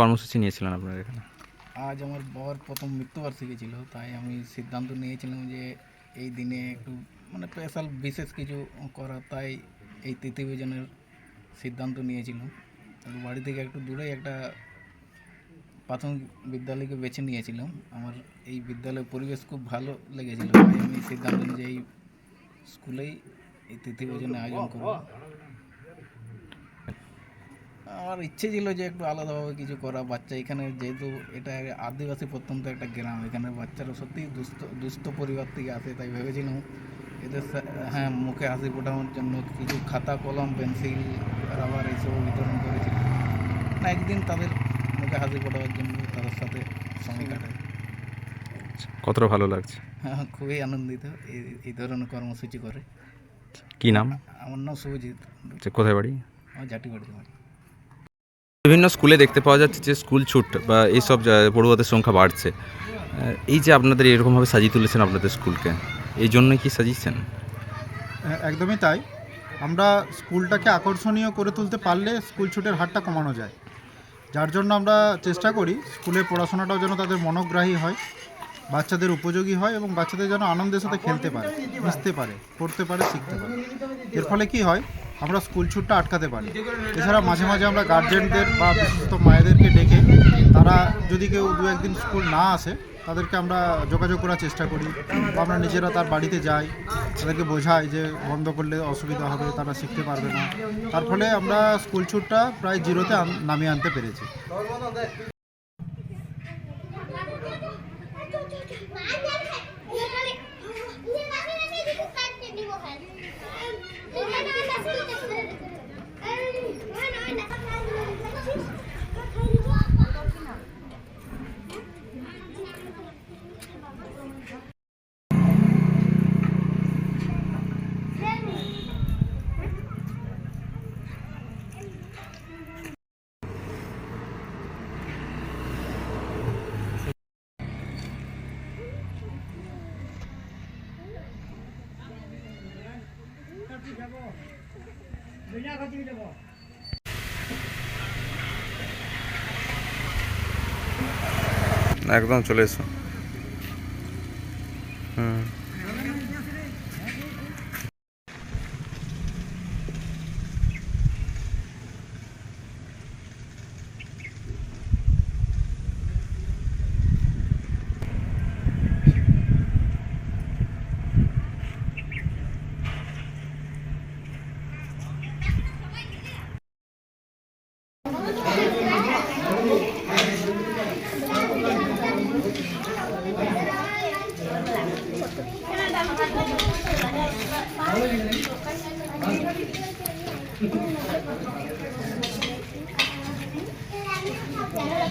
কর্মসূচি নিয়েছিলেন আপনারা এখানে? আজ আমার বাবার প্রথম মৃত্যুবার্ষিকী ছিল, তাই আমি সিদ্ধান্ত নিয়েছিলাম যে এই দিনে একটু মানে স্পেশাল বিশেষ কিছু করা তাই এই তৃতীয়জনের সিদ্ধান্ত নিয়েছিলাম। বাড়ি থেকে একটু দূরেই একটা প্রাথমিক বিদ্যালয়কে বেছে নিয়েছিলাম। আমার এই বিদ্যালয়ের পরিবেশ খুব ভালো লেগেছিল, তাই আমি সিদ্ধান্ত নিয়ে এই স্কুলেই এই তৃতীয়জনের আয়োজন করব। আমার ইচ্ছে ছিল যে একটু আলাদাভাবে কিছু করা। বাচ্চা এখানে যেহেতু এটা আদিবাসী প্রত্যন্ত একটা গ্রাম এখানে বাচ্চারা সত্যি দুস্থ দুস্থ পরিবার থেকে আসে তাই ভেবেছিলাম এদের হ্যাঁ মুখে হাসি ফোটানোর জন্য কিছু খাতা কলম পেন্সিল রাবার এইসব বিতরণ করেছিল না একদিন তাদের মুখে হাসি ফোটানোর জন্য তাদের সাথে সময় কাটাই। কতটা ভালো লাগছে? হ্যাঁ খুবই আনন্দিত। এই এই ধরনের কর্মসূচি করে। কি নাম? আমার নাম শুভজিৎ। যে কোথায় বাড়ি? আমার ঝাটিবাড়ি বাড়ি। বিভিন্ন স্কুলে দেখতে পাওয়া যাচ্ছে যে স্কুল ছুট বা এইসব পড়ুয়াদের সংখ্যা বাড়ছে। এই যে আপনাদের এরকমভাবে সাজিয়ে তুলেছেন আপনাদের স্কুলকে এই জন্যই কি সাজিয়েছেন? হ্যাঁ, একদমই তাই। আমরা স্কুলটাকে আকর্ষণীয় করে তুলতে পারলে স্কুল ছুটের হারটা কমানো যায়। যার জন্য আমরা চেষ্টা করি স্কুলের পড়াশোনাটাও যেন তাদের মনোগ্রাহী হয় বাচ্চাদের উপযোগী হয় এবং বাচ্চাদের যেন আনন্দের সাথে খেলতে পারে মিশতে পারে পড়তে পারে শিখতে পারে। এর ফলে কি হয় আমরা স্কুল ছুটটা আটকাতে পারি। এছাড়া মাঝে মাঝে আমরা গার্জেনদের বা বিশেষত মায়েদেরকে ডেকে তারা যদি কেউ দু একদিন স্কুল না আসে, তাদেরকে আমরা যোগাযোগ করার চেষ্টা করি বা আমরা নিজেরা তার বাড়িতে যাই, তাদেরকে বোঝাই যে বন্ধ করলে অসুবিধা হবে, তারা শিখতে পারবে না। তার ফলে আমরা স্কুল ছুটটা প্রায় জিরোতে নামিয়ে আনতে পেরেছি। ¡Mira, mira, একদম চলে এসো। হুম।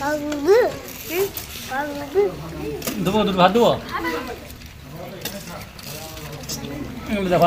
Đầu người nữ. দেবো দুটো ভাত দেবো। দেখো